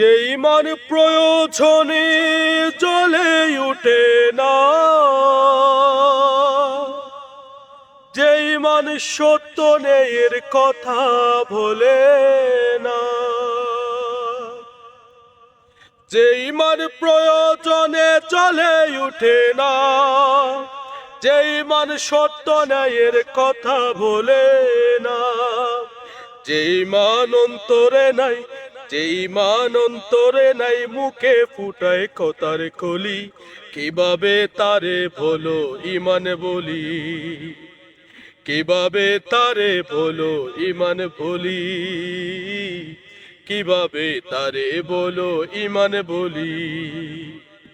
যে ইমান প্রয়োজনে জ্বলে উঠে না যে ইমান সত্য নেয়ের কথা ভোলে না যে ইমান প্রয়োজনে চলে উঠে না যে ইমান সত্য ন্যায়ের কথা ভোলে না যে ইমান অন্তরে নাই যে ইমান অন্তরে নাই মুখে ফুটায় কথার কলি কীভাবে তারে ভোলো ইমান বলি? কীভাবে তারে বলো ইমান বলি? কীভাবে তারে বলো ইমান বলি?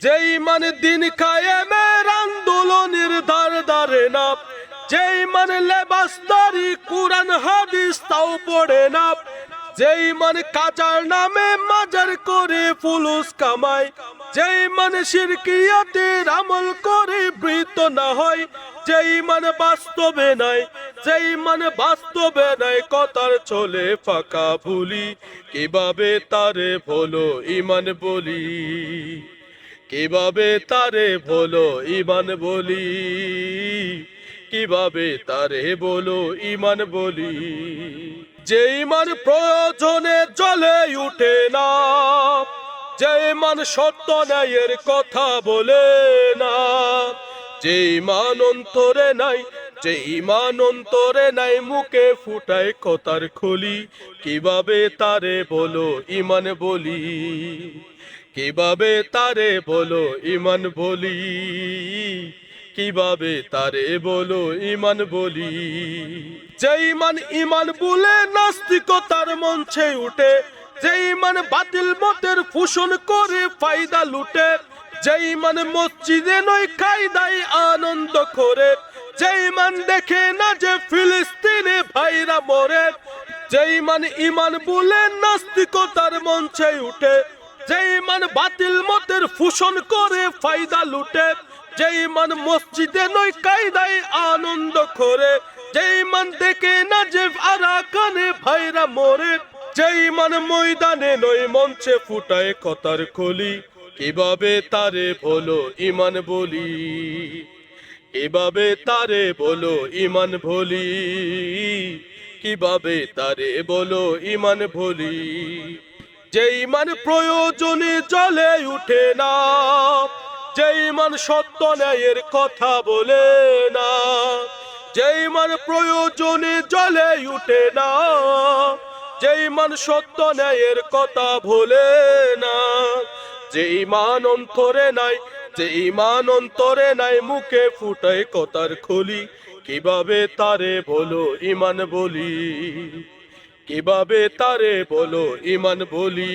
যে ইমান দিন কায়েমের আন্দোলনের দ্বার দ্বারে না যে ইমান লেবাসদারি কোরআন হাদিস তাও পড়ে না যে ইমান কাজার নামে মাজার করে ফুলুস কামায় যে ইমান শিরকিয়াতের আমল করে বৃত না হয় যে ইমান বাস্তবে নাই যে ইমান বাস্তবে নাই, কথার চলে ফাঁকা ভুলি, কীভাবে তারে ভোলো ইমান বলি? কীভাবে তারে ভোলো ইমান বলি? কীভাবে তারে বলো ইমান বলি? যে ইমান প্রয়োজনে চলে উঠে না যে ইমান সত্য ন্যায়ের কথা বলে না যে ইমান অন্তরে নাই যে ইমান অন্তরে নাই মুখে ফুটায় কথার খুলি, কীভাবে তারে বলো ইমান বলি? কীভাবে তারে বলো ইমান বলি? কীভাবে তারে বলো ইমান বলি? যে ইমান ইমান বলে নাস্তিকতার মঞ্চে উঠে যে ইমান বাতিল মতের ফুসন করে ফায়দা লুটে যে ইমান মসজিদে নয় কায়দায় আনন্দ করে যে ইমান দেখে না যে ফিলিস্তিনে ভাইরা মরে যে ইমান ইমান বলে নাস্তিকতার মঞ্চে উঠে যে ইমান বাতিল মতের ফুসন করে ফায়দা লুটে যে ইমান মসজিদে নয়, কায়দায় আনন্দ করে। যে ইমান দেখে না যে আরাকানে ভাইরা মরে। যে ইমান ময়দানে নয়, মঞ্চে ফুটায় কথার কলি কীভাবে তারে বলো ইমান বলি? কীভাবে তারে বলো ইমান ভুলি কীভাবে তারে বলো ইমান ভুলি যে ইমান প্রয়োজনে চলে উঠে না। যে ইমান সত্য ন্যায়ের কথা বলে না যে ইমান প্রয়োজনে জলে উঠে না যে ইমান সত্য ন্যায়ের কথা ভোলে না যে ইমান অন্তরে নাই যে ইমান অন্তরে নাই, মুখে ফুটায় কথার খুলি, কীভাবে তারে বলো ইমান বলি? কীভাবে তারে বলো ইমান বলি?